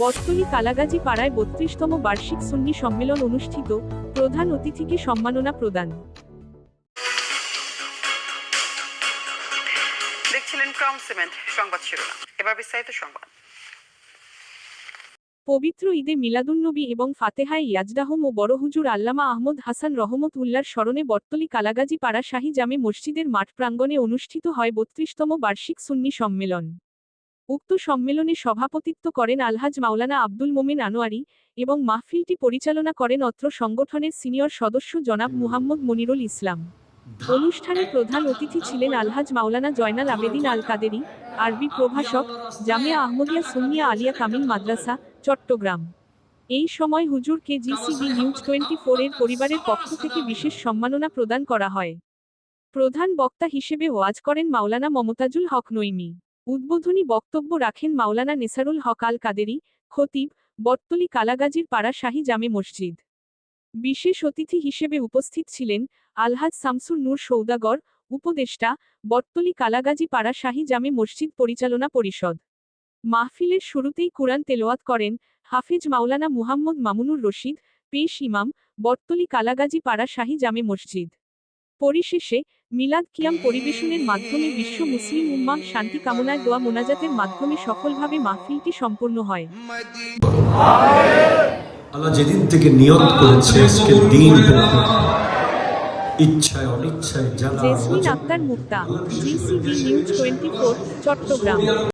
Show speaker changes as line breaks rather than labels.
বটতলী কালাগাজী পাড়ায় বত্রিশতম বার্ষিক সুন্নি সম্মেলন অনুষ্ঠিত প্রধান অতিথিকে সম্মাননা প্রদান।
দেখছিলেন ক্রাউন সিমেন্ট সংবাদ শিরোনাম। এবার বিস্তারিত সংবাদ।
পবিত্র ঈদে মিলাদুন্নবী এবং ফাতেহায় ইয়াজদাহম ও বড় হুজুর আল্লামা আহমদ হাসান রহমত উল্লার স্মরণে বটতলী কালাগাজী পাড়া শাহী জামে মসজিদের মাঠ প্রাঙ্গণে অনুষ্ঠিত হয় বত্রিশতম বার্ষিক সুন্নি সম্মেলন। উক্ত সম্মেলনে সভাপতিত্ব করেন আলহাজ মাওলানা আব্দুল মোমেন আনোয়ারি এবং মাহফিলটি পরিচালনা করেন অত্র সংগঠনের সিনিয়র সদস্য জনাব মুহাম্মদ মনিরুল ইসলাম। অনুষ্ঠানে প্রধান অতিথি ছিলেন আলহাজ মাওলানা জয়নাল আবেদিন আল কাদেরি আরবি প্রভাষক জামিয়া আহমদিয়া সুন্নিয়া আলিয়া কামিল মাদ্রাসা, চট্টগ্রাম। এই সময় হুজুরকে জিসিবি নিউজ টোয়েন্টি এর পরিবারের পক্ষ থেকে বিশেষ সম্মাননা প্রদান করা হয়। প্রধান বক্তা হিসেবে ওয়াজ করেন মাওলানা মমতাজুল হক নইমি উদ্বোধনী বক্তব্য রাখেন মাওলানা নেসারুল হক আল কাদেরি খতিব বটতলী কালাগাজীর পাড়া শাহী জামে মসজিদ। বিশেষ অতিথি হিসেবে উপস্থিত ছিলেন আলহাজ শামসুর নূর সৌদাগর, উপদেষ্টা বটতলী কালাগাজী পাড়া শাহী জামে মসজিদ পরিচালনা পরিষদ। মাহফিলের শুরুতেই কুরআন তেলাওয়াত করেন হাফিজ মাওলানা মুহাম্মদ মামুনুর রশিদ, পেশ ইমাম বটতলী কালাগাজী পাড়া শাহী জামে মসজিদ। পরিশেষে মিলাদ কিয়াম পরিবেশনের মাধ্যমে বিশ্ব মুসলিম উম্মাহ শান্তি কামনায় দোয়া মোনাজাতের মাধ্যমে সফলভাবে মাহফিলটি সম্পন্ন হয়।
আল্লাহ যেদিন থেকে নিয়ত করেছে আজকে দিন ইচ্ছায় অনিচ্ছায় জানা
Jesmin Akter Mukta GCB news twenty four Chittagong.